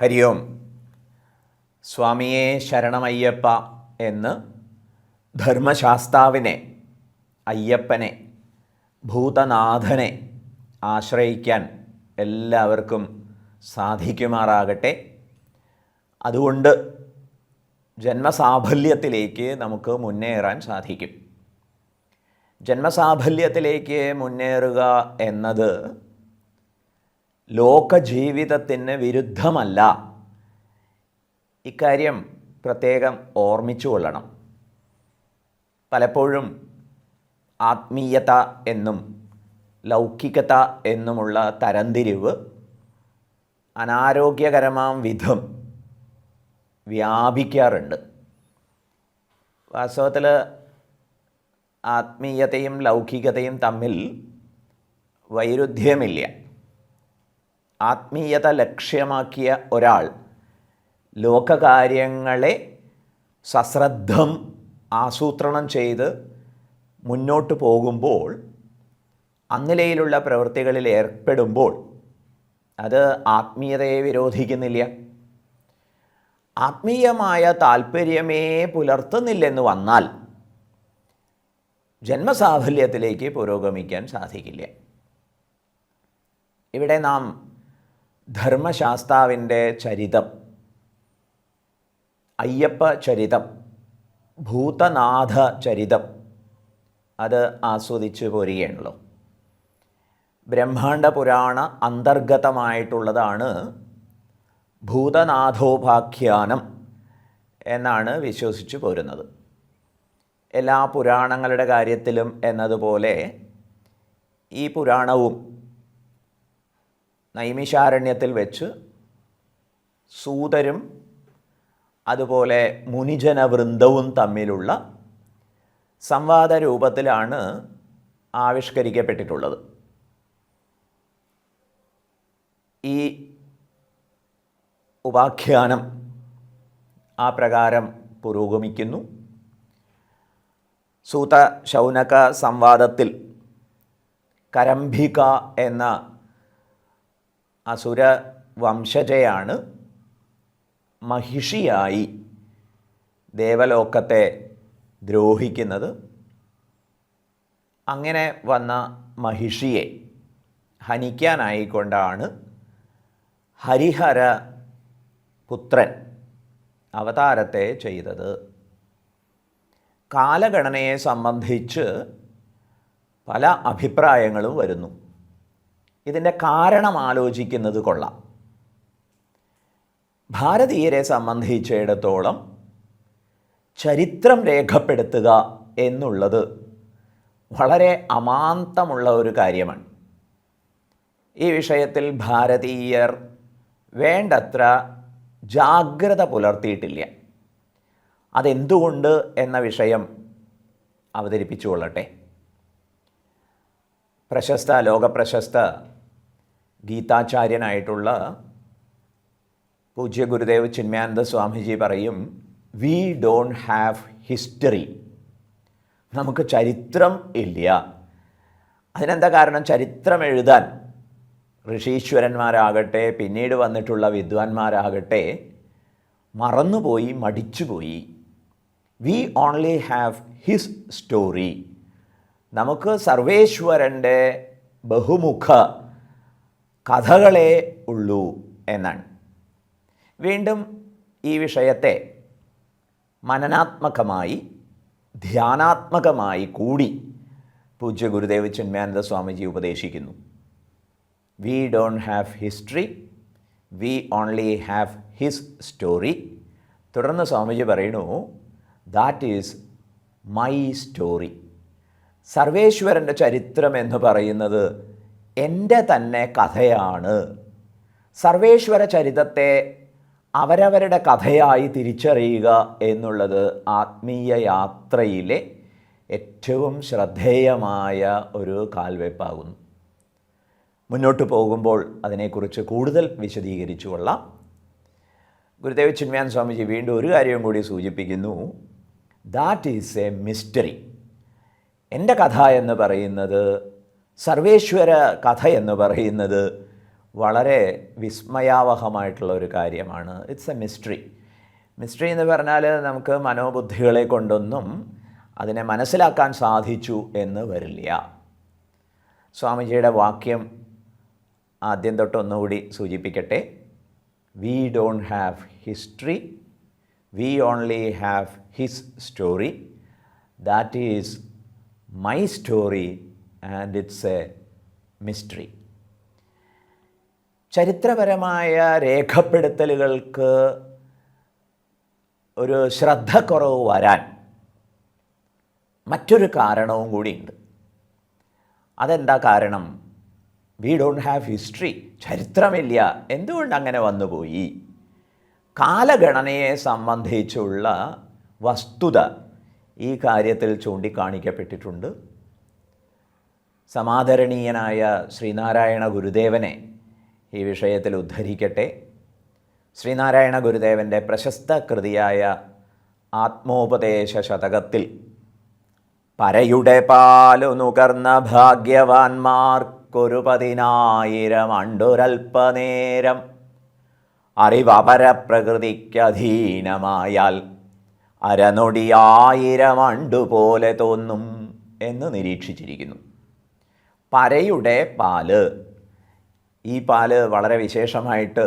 ഹരി ഓം. സ്വാമിയെ ശരണമയ്യപ്പ എന്ന് ധർമ്മശാസ്താവിനെ അയ്യപ്പനെ ഭൂതനാഥനെ ആശ്രയിക്കാൻ എല്ലാവർക്കും സാധിക്കുമാറാകട്ടെ. അതുകൊണ്ട് ജന്മസാഫല്യത്തിലേക്ക് നമുക്ക് മുന്നേറാൻ സാധിക്കും. ജന്മസാഫല്യത്തിലേക്ക് മുന്നേറുക എന്നത് ലോകജീവിതത്തിന് വിരുദ്ധമല്ല. ഇക്കാര്യം പ്രത്യേകം ഓർമ്മിച്ചു കൊള്ളണം. പലപ്പോഴും ആത്മീയത എന്നും ലൗകികത എന്നുമുള്ള തരംതിരിവ് അനാരോഗ്യകരമാം വിധം വ്യാപിക്കാറുണ്ട്. വാസ്തവത്തിൽ ആത്മീയതയും ലൗകികതയും തമ്മിൽ വൈരുദ്ധ്യമില്ല. ആത്മീയത ലക്ഷ്യമാക്കിയ ഒരാൾ ലോകകാര്യങ്ങളെ സശ്രദ്ധം ആസൂത്രണം ചെയ്ത് മുന്നോട്ട് പോകുമ്പോൾ അന്നിലയിലുള്ള പ്രവൃത്തികളിൽ ഏർപ്പെടുമ്പോൾ അത് ആത്മീയതയെ വിരോധിക്കുന്നില്ല. ആത്മീയമായ താല്പര്യമേ പുലർത്തുന്നില്ലെന്ന് വന്നാൽ ജന്മസാഫല്യത്തിലേക്ക് പുരോഗമിക്കാൻ സാധിക്കില്ല. ഇവിടെ നാം ധർമ്മശാസ്താവിന്റെ ചരിതം അയ്യപ്പ ചരിതം ഭൂതനാഥ ചരിതം അത് ആസ്വദിച്ച് പോരുകയാണല്ലോ. ബ്രഹ്മാണ്ഡ പുരാണ അന്തർഗതമായിട്ടുള്ളതാണ് ഭൂതനാഥോപാഖ്യാനം എന്നാണ് വിശ്വസിച്ചു പോരുന്നത്. എല്ലാ പുരാണങ്ങളുടെ കാര്യത്തിലും എന്നതുപോലെ ഈ പുരാണവും നൈമിഷാരണ്യത്തിൽ വെച്ച് സൂതരും അതുപോലെ മുനിജന വൃന്ദവും തമ്മിലുള്ള സംവാദ രൂപത്തിലാണ് ആവിഷ്കരിക്കപ്പെട്ടിട്ടുള്ളത്. ഈ ഉപാഖ്യാനം ആ പ്രകാരം പുരോഗമിക്കുന്നു. സൂത ശൗനക സംവാദത്തിൽ കരംഭിക എന്ന അസുര വംശജയാണ് മഹിഷിയായി ദേവലോകത്തെ ദ്രോഹിക്കുന്നത്. അങ്ങനെ വന്ന മഹിഷിയെ ഹനിക്കാനായിക്കൊണ്ടാണ് ഹരിഹര പുത്രൻ അവതാരത്തെ ചെയ്തത്. കാലഗണനയെ സംബന്ധിച്ച് പല അഭിപ്രായങ്ങളും വരുന്നു. ഇതിന്റെ കാരണം ആലോചിക്കുന്നത് കൊള്ളാം. ഭാരതീയരെ സംബന്ധിച്ചിടത്തോളം ചരിത്രം രേഖപ്പെടുത്തുക എന്നുള്ളത് വളരെ അമാന്തമുള്ള ഒരു കാര്യമാണ്. ഈ വിഷയത്തിൽ ഭാരതീയർ വേണ്ടത്ര ജാഗ്രത പുലർത്തിയിട്ടില്ല. അതെന്തുകൊണ്ട് എന്ന വിഷയം അവതരിപ്പിച്ചുകൊള്ളട്ടെ. പ്രശസ്ത ലോകപ്രശസ്ത ഗീതാചാര്യനായിട്ടുള്ള പൂജ്യ ഗുരുദേവ് ചിന്മയാനന്ദ സ്വാമിജി പറയും വി ഡോണ്ട് ഹാവ് ഹിസ്റ്ററി നമുക്ക് ചരിത്രം ഇല്ല. അതിനെന്താ കാരണം? ചരിത്രം എഴുതാൻ ഋഷീശ്വരന്മാരാകട്ടെ പിന്നീട് വന്നിട്ടുള്ള വിദ്വാൻമാരാകട്ടെ മറന്നുപോയി മടിച്ചുപോയി. We only have his story നമുക്ക് സർവേശ്വരന്റെ ബഹുമുഖ കഥകളെ ഉള്ളൂ എന്നാണ്. വീണ്ടും ഈ വിഷയത്തെ മനനാത്മകമായി ധ്യാനാത്മകമായി കൂടി പൂജ്യ ഗുരുദേവ് ചിന്മയാനന്ദ സ്വാമിജി ഉപദേശിക്കുന്നു. We don't have history we only have his story തുടർന്ന് സ്വാമിജി പറയുന്നു ദാറ്റ് ഈസ് മൈ സ്റ്റോറി സർവേശ്വരന്റെ ചരിത്രം എന്ന് പറയുന്നത് എന്റെ തന്നെ കഥയാണ്. സർവേശ്വര ചരിതത്തെ അവരവരുടെ കഥയായി തിരിച്ചറിയുക എന്നുള്ളത് ആത്മീയ യാത്രയിലെ ഏറ്റവും ശ്രദ്ധേയമായ ഒരു കാൽവെപ്പാകുന്നു. മുന്നോട്ട് പോകുമ്പോൾ അതിനെക്കുറിച്ച് കൂടുതൽ വിശദീകരിച്ചു കൊള്ളാം ഗുരുദേവ് ചിന്മയാൻ സ്വാമിജി വീണ്ടും ഒരു കാര്യം കൂടി സൂചിപ്പിക്കുന്നു. ദാറ്റ് ഈസ് എ മിസ്റ്ററി എന്റെ കഥ എന്ന് പറയുന്നത് സർവേശ്വര കഥ എന്ന് പറയുന്നത് വളരെ വിസ്മയാവഹമായിട്ടുള്ള ഒരു കാര്യമാണ്. ഇറ്റ്സ് എ മിസ്റ്ററി മിസ്റ്ററി എന്ന് പറഞ്ഞാൽ നമുക്ക് മനോബുദ്ധികളെ കൊണ്ടൊന്നും അതിനെ മനസ്സിലാക്കാൻ സാധിച്ചു എന്ന് വരില്ല. സ്വാമിജിയുടെ വാക്യം ആദ്യം തൊട്ടൊന്നുകൂടി സൂചിപ്പിക്കട്ടെ. We don't have history we only have his story that is my story and it's a mystery ചരിത്രപരമായ രേഖപ്പെടുത്തലുകൾക്ക് ഒരു ശ്രദ്ധക്കുറവ് വരാൻ മറ്റൊരു കാരണവും കൂടിയുണ്ട്. അതെന്താ കാരണം? വി ഡോണ്ട് ഹാവ് ഹിസ്റ്ററി ചരിത്രമില്ല. എന്തുകൊണ്ട് അങ്ങനെ വന്നുപോയി? കാലഗണനയെ സംബന്ധിച്ചുള്ള വസ്തുത ഈ കാര്യത്തിൽ ചൂണ്ടിക്കാണിക്കപ്പെട്ടിട്ടുണ്ട്. സമാദരണീയനായ ശ്രീനാരായണ ഗുരുദേവനെ ഈ വിഷയത്തിൽ ഉദ്ധരിക്കട്ടെ. ശ്രീനാരായണ ഗുരുദേവന്റെ പ്രശസ്ത കൃതിയായ ആത്മോപദേശ ശതകത്തിൽ പരയുടെ പാലു നുകർന്ന ഭാഗ്യവാന്മാർക്കൊരു പതിനായിരം അണ്ടൊരൽപ്പനേരം അറിവപരപ്രകൃതിക്കധീനമായാൽ അരനൊടിയായിരം അണ്ടുപോലെ തോന്നും എന്ന് നിരീക്ഷിച്ചിരിക്കുന്നു. പരയുടെ പാൽ. ഈ പാൽ വളരെ വിശേഷമായിട്ട്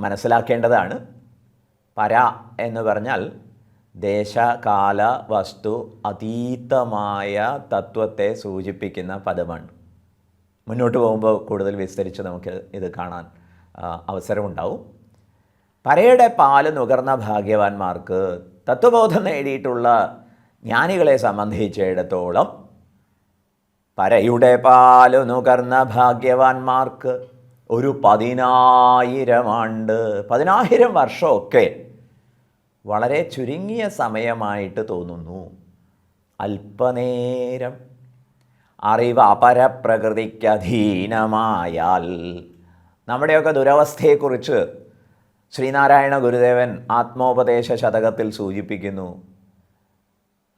മനസ്സിലാക്കേണ്ടതാണ്. പര എന്ന് പറഞ്ഞാൽ ദേശകാല വസ്തു അതീതമായ തത്വത്തെ സൂചിപ്പിക്കുന്ന പദമാണ്. മുന്നോട്ട് പോകുമ്പോൾ കൂടുതൽ വിസ്തരിച്ച് നമുക്ക് ഇത് കാണാൻ അവസരമുണ്ടാവും. പരയുടെ പാൽ നുകർന്ന ഭാഗ്യവാന്മാർക്ക് തത്വബോധം നേടിയിട്ടുള്ള ജ്ഞാനികളെ സംബന്ധിച്ചിടത്തോളം പരയുടെ പാലു നുകർന്ന ഭാഗ്യവാന്മാർക്ക് ഒരു പതിനായിരം ആണ്ട് പതിനായിരം വർഷമൊക്കെ വളരെ ചുരുങ്ങിയ സമയമായിട്ട് തോന്നുന്നു. അല്പനേരം. അറിവ് അപരപ്രകൃതിക്കധീനമായാൽ. നമ്മുടെയൊക്കെ ദുരവസ്ഥയെക്കുറിച്ച് ശ്രീനാരായണ ഗുരുദേവൻ ആത്മോപദേശ ശതകത്തിൽ സൂചിപ്പിക്കുന്നു.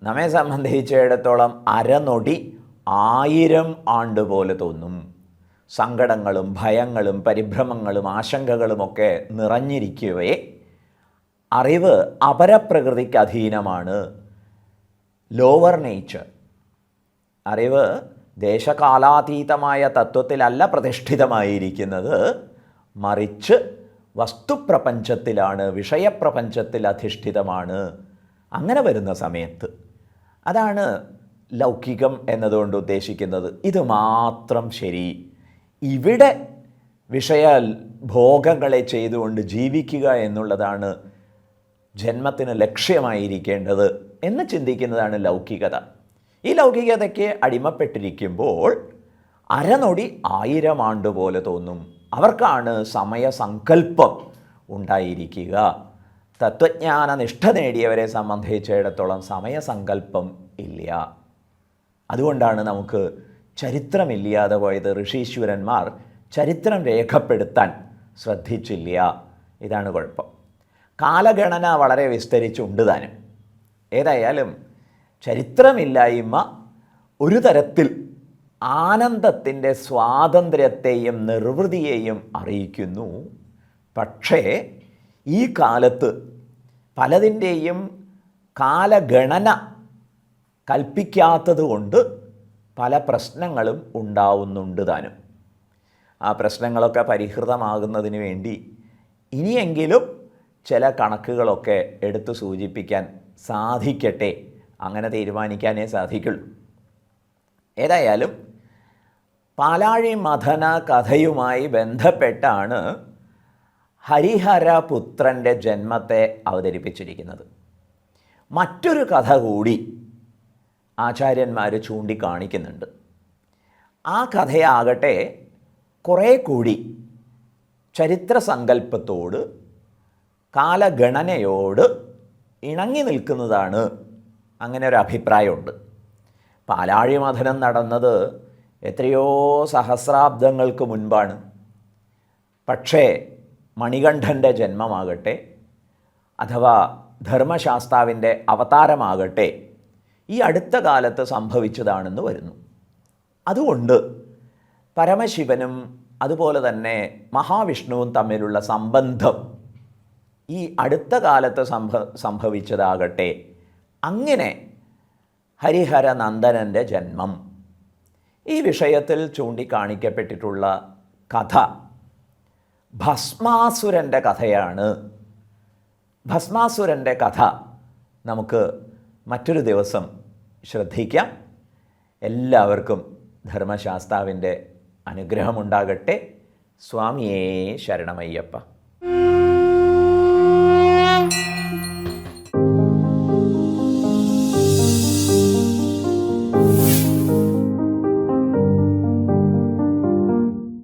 നമ്മെ സംബന്ധിച്ചിടത്തോളം അരനൊടി ആയിരം ആണ്ട് പോലെ തോന്നും. സങ്കടങ്ങളും ഭയങ്ങളും പരിഭ്രമങ്ങളും ആശങ്കകളുമൊക്കെ നിറഞ്ഞിരിക്കവേ. അറിവ് അപരപ്രകൃതിക്ക് അധീനമാണ്. ലോവർ നേച്ചർ അറിവ് ദേശകാലാതീതമായ തത്വത്തിലല്ല പ്രതിഷ്ഠിതമായിരിക്കുന്നത്. മറിച്ച് വസ്തുപ്രപഞ്ചത്തിലാണ് വിഷയപ്രപഞ്ചത്തിൽ അധിഷ്ഠിതമാണ്. അങ്ങനെ വരുന്ന സമയത്ത്. അതാണ് ലൗകികം എന്നതുകൊണ്ട് ഉദ്ദേശിക്കുന്നത് ഇത് മാത്രം ശരി. ഇവിടെ വിഷയ ഭോഗങ്ങളെ ചെയ്തുകൊണ്ട് ജീവിക്കുക എന്നുള്ളതാണ് ജന്മത്തിന് ലക്ഷ്യമായിരിക്കേണ്ടത് എന്ന് ചിന്തിക്കുന്നതാണ് ലൗകികത. ഈ ലൗകികതയ്ക്ക് അടിമപ്പെട്ടിരിക്കുമ്പോൾ അരനൊടി ആയിരം ആണ്ട് പോലെ തോന്നും. അവർക്കാണ് സമയസങ്കല്പം ഉണ്ടായിരിക്കുക. തത്വജ്ഞാന നിഷ്ഠ നേടിയവരെ സംബന്ധിച്ചിടത്തോളം സമയസങ്കല്പം ഇല്ല. അതുകൊണ്ടാണ് നമുക്ക് ചരിത്രമില്ലാതെ പോയത് ഋഷീശ്വരന്മാർ ചരിത്രം രേഖപ്പെടുത്താൻ ശ്രദ്ധിച്ചില്ല. ഇതാണ് കുഴപ്പം. കാലഗണന വളരെ വിസ്തരിച്ചുണ്ട് താനും. ഏതായാലും ചരിത്രമില്ലായ്മ ഒരു തരത്തിൽ ആനന്ദത്തിന്റെ സ്വാതന്ത്ര്യത്തെയും നിർവൃതിയെയും അറിയിക്കുന്നു. പക്ഷേ ഈ കാലത്ത് പലതിന്റെയും കാലഗണന കൽപ്പിക്കാത്തത് കൊണ്ട് പല പ്രശ്നങ്ങളും ഉണ്ടാവുന്നുണ്ട് താനും. ആ പ്രശ്നങ്ങളൊക്കെ പരിഹൃതമാകുന്നതിന് വേണ്ടി ഇനിയെങ്കിലും ചില കണക്കുകളൊക്കെ എടുത്തു സൂചിപ്പിക്കാൻ സാധിക്കട്ടെ. അങ്ങനെ തീരുമാനിക്കാനേ സാധിക്കുള്ളൂ. ഏതായാലും പാലാഴി മഥന കഥയുമായി ബന്ധപ്പെട്ടാണ് ഹരിഹരപുത്രന്റെ ജന്മത്തെ അവതരിപ്പിച്ചിരിക്കുന്നത്. മറ്റൊരു കഥ കൂടി ആചാര്യന്മാർ ചൂണ്ടിക്കാണിക്കുന്നുണ്ട്. ആ കഥയാകട്ടെ കുറേ കൂടി ചരിത്ര സങ്കല്പത്തോട് കാലഗണനയോട് ഇണങ്ങി നിൽക്കുന്നതാണ് അങ്ങനെ ഒരു അഭിപ്രായമുണ്ട്. പാലാഴി മഥനം നടന്നത് എത്രയോ സഹസ്രാബ്ദങ്ങൾക്ക് മുൻപാണ്. പക്ഷേ മണികണ്ഠന്റെ ജന്മമാകട്ടെ അഥവാ ധർമ്മശാസ്താവിന്റെ അവതാരമാകട്ടെ ഈ അടുത്ത കാലത്ത് സംഭവിച്ചതാണെന്ന് വരുന്നു. അതുകൊണ്ട് പരമശിവനും അതുപോലെ തന്നെ മഹാവിഷ്ണുവും തമ്മിലുള്ള സംബന്ധം ഈ അടുത്ത കാലത്ത് സംഭ സംഭവിച്ചതാകട്ടെ അങ്ങനെ ഹരിഹര നന്ദനന്റെ ജന്മം. ഈ വിഷയത്തിൽ ചൂണ്ടിക്കാണിക്കപ്പെട്ടിട്ടുള്ള കഥ ഭസ്മാസുരന്റെ കഥയാണ്. ഭസ്മാസുരന്റെ കഥ നമുക്ക് മറ്റൊരു ദിവസം ശ്രദ്ധിക്കാം. എല്ലാവർക്കും ധർമ്മശാസ്താവിന്റെ അനുഗ്രഹമുണ്ടാകട്ടെ. സ്വാമിയേ ശരണമയ്യപ്പ.